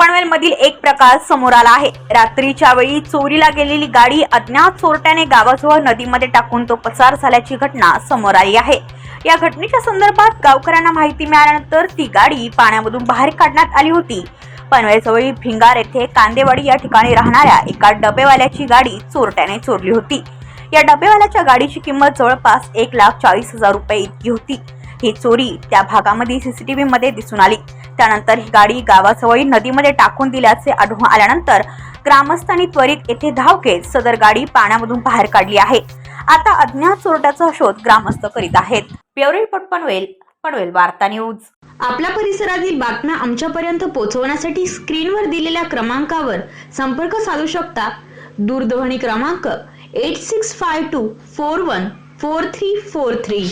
पनवेलमधील एक प्रकार समोर आला आहे. रात्रीच्या वेळी चोरीला गेलेली गाडी अज्ञात चोरट्याने गावाजवळ नदीमध्ये टाकून तो पसार झाल्याची घटना समोर आली आहे. या घटनेच्या संदर्भात गावकऱ्यांना माहिती मिळाल्यानंतर ती गाडी पाण्यामधून बाहेर काढण्यात आली होती. पनवेलजवळील भिंगार येथे कांदेवाडी या ठिकाणी राहणाऱ्या एका डबेवाल्याची गाडी चोरट्याने चोरली होती. या डबेवाल्याच्या गाडीची किंमत जवळपास एक लाख चाळीस हजार रुपये इतकी होती. ही चोरी त्या भागामध्ये सीसीटीव्ही मध्ये दिसून आली. त्यानंतर ही गाडी गावाजवळील नदीमध्ये टाकून दिल्याचे आढळून आल्यानंतर ग्रामस्थांनी त्वरित येथे धाव घेत सदर गाडी पाण्यामधून बाहेर काढली आहे. आता अज्ञात चोरट्याचा शोध ग्रामस्थ करीत आहेत. ब्युरो रिपोर्ट पनवेल पनवेल वार्ता न्यूज. आपल्या परिसरातील बातम्या आमच्यापर्यंत पोहोचवण्यासाठी स्क्रीनवर दिलेल्या क्रमांकावर संपर्क साधू शकता. दूरध्वनी क्रमांक eight six five two four one four three four three